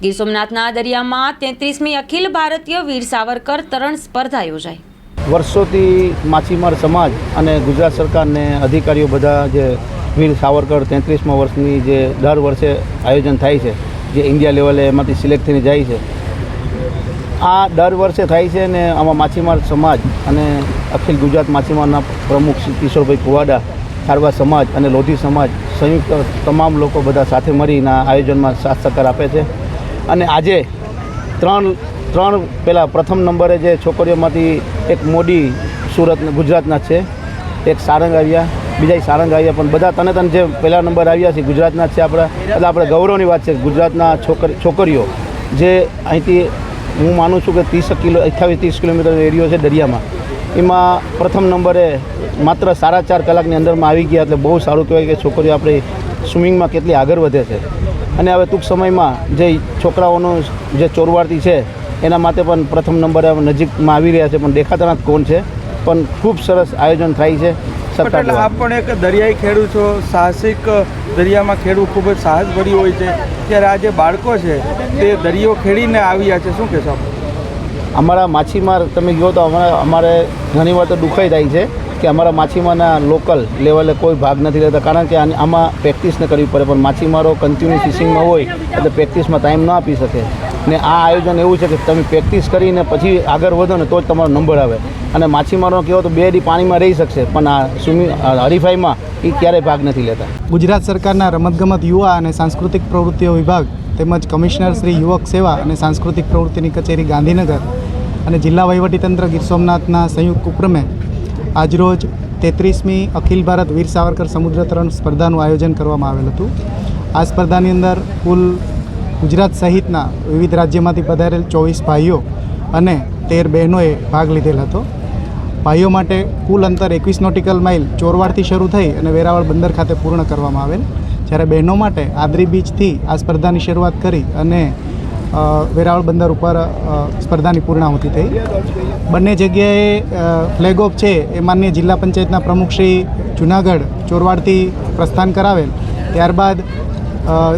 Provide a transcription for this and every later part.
ગીર સોમનાથના દરિયામાં તેત્રીસમી અખિલ ભારતીય વીર સાવરકર તરણ સ્પર્ધા યોજાઈ. વર્ષોથી માછીમાર સમાજ અને ગુજરાત સરકારને અધિકારીઓ બધા જે વીર સાવરકર તેત્રીસમાં વર્ષની જે દર વર્ષે આયોજન થાય છે, જે ઇન્ડિયા લેવલે એમાંથી સિલેક્ટ થઈને જાય છે, આ દર વર્ષે થાય છે ને આમાં માછીમાર સમાજ અને અખિલ ગુજરાત માછીમારના પ્રમુખ શ્રી કિશોરભાઈ કુવાડા ખારવા સમાજ અને લોધી સમાજ, સંયુક્ત તમામ લોકો બધા સાથે મળીને આયોજનમાં સાથ સહકાર આપે છે. અને આજે ત્રણ ત્રણ પહેલાં પ્રથમ નંબરે જે છોકરીઓમાંથી એક મોડી સુરત, ગુજરાતના છે, એક સારંગ આવ્યા બીજા સારંગ આવ્યા પણ બધા તને તને જે પહેલા નંબર આવ્યા છે, ગુજરાતના છે આપણા, એટલે આપણે ગૌરવની વાત છે ગુજરાતના છોકરી, છોકરીઓ, જે અહીંથી હું માનું છું કે ત્રીસ કિલો અઠ્યાવીસ ત્રીસ કિલોમીટર એરિયો છે દરિયામાં, એમાં પ્રથમ નંબરે માત્ર સાડા ચાર કલાકની અંદરમાં આવી ગયા, એટલે બહુ સારું કહેવાય કે છોકરીઓ આપણી સ્વિમિંગમાં કેટલી આગળ વધે છે. અને હવે ટૂંક સમયમાં જે છોકરાઓનું જે ચોરવાડતી છે એના માટે પણ પ્રથમ નંબરે નજીકમાં આવી રહ્યા છે પણ દેખાતા નથી કોણ છે. પણ ખૂબ સરસ આયોજન થાય છે સરકાર આપ પણ એક દરિયાઈ ખેડૂત છો. સાહસિક દરિયામાં ખેડવું ખૂબ જ સાહસ ભર્યું હોય છે. ત્યારે આ જે બાળકો છે તે દરિયો ખેડીને આવ્યા છે. શું કહેશો અમારા માછીમાર તમે કહો તો અમારા અમારે ઘણી વાર તો દુખાઈ થાય છે. કે અમારા માછીમારના લોકલ લેવલે કોઈ ભાગ નથી લેતા, કારણ કે આમાં પ્રેક્ટિસને કરવી પડે. પણ માછીમારો કન્ટિન્યુ ફિશિંગમાં હોય, એટલે પ્રેક્ટિસમાં ટાઈમ ન આપી શકે. ને આ આયોજન એવું છે કે તમે પ્રેક્ટિસ કરીને પછી આગળ વધો ને તો જ તમારો નંબર આવે. અને માછીમારો કહેવો તો બે ડી પાણીમાં રહી શકશે, પણ આ સ્વિમિંગ હરીફાઈમાં એ ક્યારેય ભાગ નથી લેતા. ગુજરાત સરકારના રમતગમત યુવા અને સાંસ્કૃતિક પ્રવૃત્તિઓ વિભાગ તેમજ કમિશનર શ્રી યુવક સેવા અને સાંસ્કૃતિક પ્રવૃત્તિની કચેરી ગાંધીનગર અને જિલ્લા વહીવટીતંત્ર ગીર સોમનાથના સંયુક્ત ઉપક્રમે આજરોજ તેત્રીસમી અખિલ ભારત વીર સાવરકર સમુદ્ર તરણ સ્પર્ધાનું આયોજન કરવામાં આવેલ હતું. આ સ્પર્ધાની અંદર કુલ ગુજરાત સહિતના વિવિધ રાજ્યમાંથી પધારેલ ચોવીસ ભાઈઓ અને તેર બહેનોએ ભાગ લીધેલ હતો. ભાઈઓ માટે કુલ અંતર એકવીસ નોટિકલ માઇલ ચોરવાડથી શરૂ થઈ અને વેરાવળ બંદર ખાતે પૂર્ણ કરવામાં આવેલ. જ્યારે બહેનો માટે આદરી બીચથી આ સ્પર્ધાની શરૂઆત કરી અને વેરાવળ બંદર ઉપર સ્પર્ધાની પૂર્ણાહુતિ થઈ. બંને જગ્યાએ ફ્લેગ ઓફ છે એ માન્ય જિલ્લા પંચાયતના પ્રમુખ શ્રી જુનાગઢ ચોરવાડથી પ્રસ્થાન કરાવેલ. ત્યારબાદ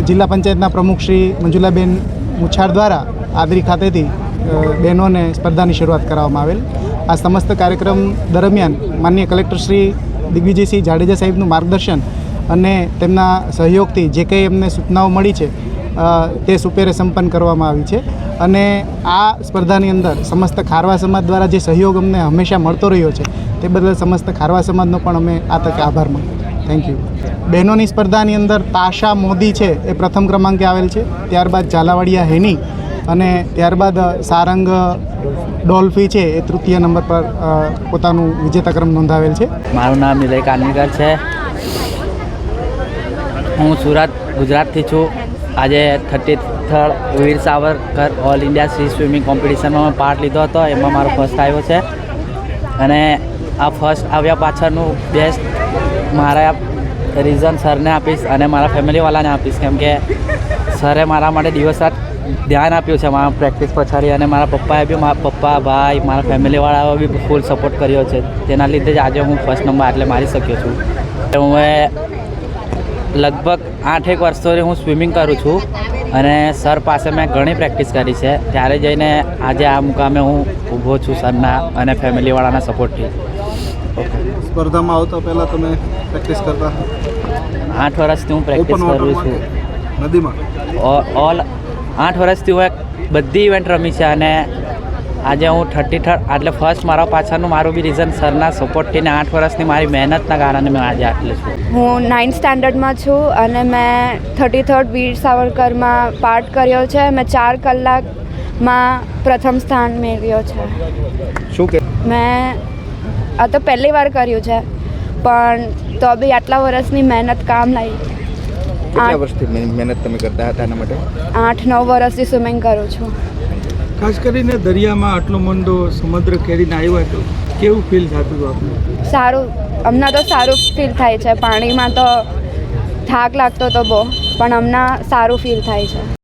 જિલ્લા પંચાયતના પ્રમુખ શ્રી મંજુલાબેન મુછાર દ્વારા આદરી ખાતેથી બહેનોને સ્પર્ધાની શરૂઆત કરાવવામાં આવેલ. આ સમસ્ત કાર્યક્રમ દરમિયાન માન્ય કલેક્ટર શ્રી દિગ્વિજયસિંહ જાડેજા સાહેબનું માર્ગદર્શન અને તેમના સહયોગથી જે કંઈ એમને સૂચનાઓ મળી છે તે સુપેરે સંપન્ન કરવામાં આવી છે. અને આ સ્પર્ધાની અંદર સમસ્ત ખારવા સમાજ દ્વારા જે સહયોગ અમને હંમેશા મળતો રહ્યો છે, તે બદલ સમસ્ત ખારવા સમાજનો પણ અમે આ તકે આભાર માનું થેન્ક યુ બહેનોની સ્પર્ધાની અંદર તાશા મોદી છે, એ પ્રથમ ક્રમાંકે આવેલ છે. ત્યારબાદ ઝાલાવાડિયા હેની અને ત્યારબાદ સારંગ ડોલ્ફી છે, એ તૃતીય નંબર પર પોતાનું વિજેતા ક્રમ નોંધાવેલ છે. મારું નામ નિલય કાનીકર છે. હું સુરત, ગુજરાતથી છું. આજે thirty third Veer Savarkar all India sea swimming કોમ્પિટિશનમાં મેં પાર્ટ લીધો હતો, એમાં મારો ફર્સ્ટ આવ્યો છે. અને આ ફર્સ્ટ આવ્યા પાછળનું બેસ્ટ મારા રીઝન સરને આપીશ અને મારા ફેમિલીવાળાને આપીશ, કેમ કે સરે મારા માટે દિવસ રાત ધ્યાન આપ્યું છે મારા પ્રેક્ટિસ પછાડી અને મારા પપ્પાએ બી મારા પપ્પા, ભાઈ, મારા ફેમિલીવાળાઓ બી ફૂલ સપોર્ટ કર્યો છે. તેના લીધે જ આજે હું ફર્સ્ટ નંબર એટલે મારી શક્યો છું. હું લગભગ આઠેક વર્ષોથી હું સ્વિમિંગ કરું છું અને સર પાસે મેં ઘણી પ્રેક્ટિસ કરી છે. ત્યારે જઈને આજે આ મુકામે હું ઊભો છું સરના અને ફેમિલીવાળાના સપોર્ટથી. સ્પર્ધામાં આવતા પહેલાં તમે પ્રેક્ટિસ કરતા? આઠ વર્ષથી હું પ્રેક્ટિસ કરું છું. નદીમાં? ઓલ આઠ વર્ષથી હું એક બધી ઇવેન્ટ રમી છે અને આજે હું થર્ટી થર્ડ એટલે ફર્સ્ટ મારા પાછળનું મારું બી રીઝન સરના સપોર્ટથી ને આઠ વર્ષની મારી મહેનતના કારણે મેં આજે આટલું છું. હું નાઇન્થ સ્ટાન્ડર્ડમાં છું અને મેં થર્ટી થર્ડ વીર સાવરકરમાં પાર્ટ કર્યો છે. મેં ચાર કલાકમાં પ્રથમ સ્થાન મેળવ્યો છે. શું કે? મેં આ તો પહેલી વાર કર્યું છે પણ તો બી આટલા વર્ષની મહેનત કામ લાગી. કેટલા આઠ વર્ષથી મહેનત તમે કરતા હતા એના માટે? આઠ નવ વર્ષથી સ્વિમિંગ કરું છું. ખાસ કરીને દરિયામાં આટલો મંડો સમુદ્ર ખેડીને આવ્યા તો કેવું ફીલ થતું આપને? સારું હમણાં તો સારું ફીલ થાય છે. પાણીમાં તો થાક લાગતો તો બહુ, પણ હમણાં સારું ફીલ થાય છે.